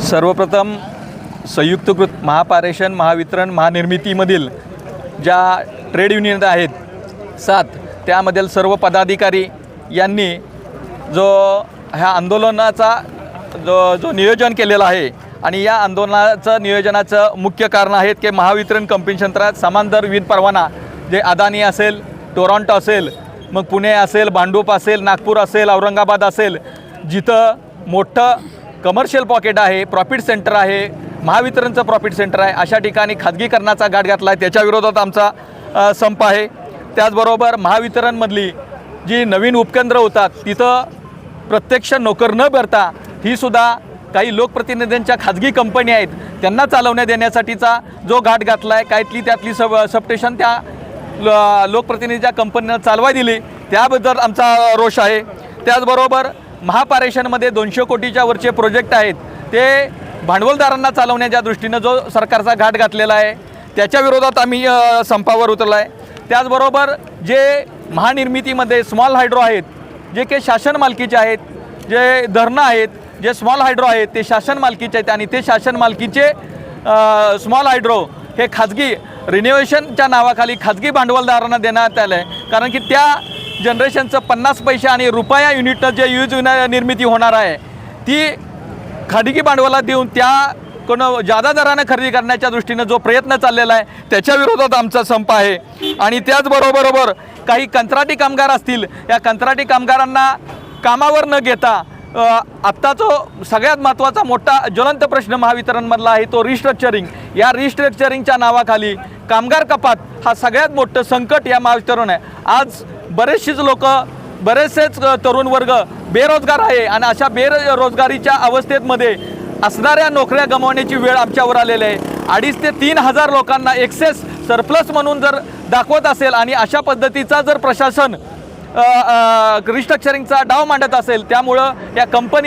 सर्वप्रथम संयुक्तकृत महापारेषण महावितरण महानिर्मितीमधील ज्या trade union आहेत सात त्यामधील सर्व पदाधिकारी यांनी जो ह्या आंदोलनाचा जो जो नियोजन केलेलं आहे आणि या आंदोलनाचं नियोजनाचं मुख्य कारण आहेत की महावितरण कंपनी क्षेत्रात समान दर वीज परवाना जे अदानी असेल टोरॉन्टो असेल मग पुणे असेल भांडूप असेल नागपूर असेल औरंगाबाद असेल जिथं मोठं कमर्शियल पॉकेट आहे प्रॉफिट सेंटर आहे महावितरणचं प्रॉफिट सेंटर आहे अशा ठिकाणी खाजगीकरणाचा गाठ घातला आहे त्याच्या विरोधात आमचा संप आहे. त्याचबरोबर महावितरणमधली जी नवीन उपकेंद्र होतात तिथं प्रत्यक्ष नोकर न भरता ही सुद्धा काही लोकप्रतिनिधींच्या खाजगी कंपनी आहेत त्यांना चालवण्यात देण्यासाठीचा जो घाट घातला आहे काहीतली त्यातली सब सबस्टेशन त्या ल- लोकप्रतिनिधीच्या कंपनीनं चालवाय दिली. त्याबद्दल आमचा रोष आहे. त्याचबरोबर महापारेषणमध्ये दोनशे कोटीच्या वरचे प्रोजेक्ट आहेत. ते भांडवलदारांना चालवण्याच्या दृष्टीनं जो सरकारचा घाट घातलेला आहे त्याच्या विरोधात आम्ही संपावर उतरला आहे त्याचबरोबर जे महानिर्मितीमध्ये स्मॉल हायड्रो आहेत जे काही शासन मालकीचे आहेत जे धरणं आहेत जे स्मॉल हायड्रो आहेत ते शासन मालकीचे आहेत आणि ते शासन मालकीचे स्मॉल हायड्रो हे खाजगी रिनोव्हेशनच्या नावाखाली खाजगी भांडवलदारांना देण्यात आलं आहे कारण की त्या जनरेशनचं पन्नास पैसे आणि रुपया युनिटनं जे यूज निर्मिती होणार आहे ती खाजगी भांडवलात देऊन त्या कोण जादा दरानं खरेदी करण्याच्या दृष्टीनं जो प्रयत्न चाललेला आहे त्याच्या विरोधात आमचा संप आहे. आणि त्याचबरोबरोबर काही कंत्राटी कामगार असतील या कंत्राटी कामगारांना कामावर न घेता आत्ता जो सगळ्यात महत्त्वाचा मोठा ज्वलंत प्रश्न महावितरणमधला आहे तो रिस्ट्रक्चरिंग या रिस्ट्रक्चरिंगच्या नावाखाली कामगार कपात हा सगळ्यात मोठं संकट या महावितरण आहे. आज बरेचशीच लोक बरेचसेच तरुण वर्ग बेरोजगार आहे आणि अशा बेरोजगारीच्या अवस्थेमध्ये असणाऱ्या नोकऱ्या गमावण्याची वेळ आमच्यावर आलेली आहे. अडीच ते तीन हजार लोकांना एक्सेस सरप्लस म्हणून जर दाखवत असेल आणि अशा पद्धतीचा जर प्रशासन रिस्ट्रक्चरिंगचा डाव मांडत असेल त्यामुळं या कंपनी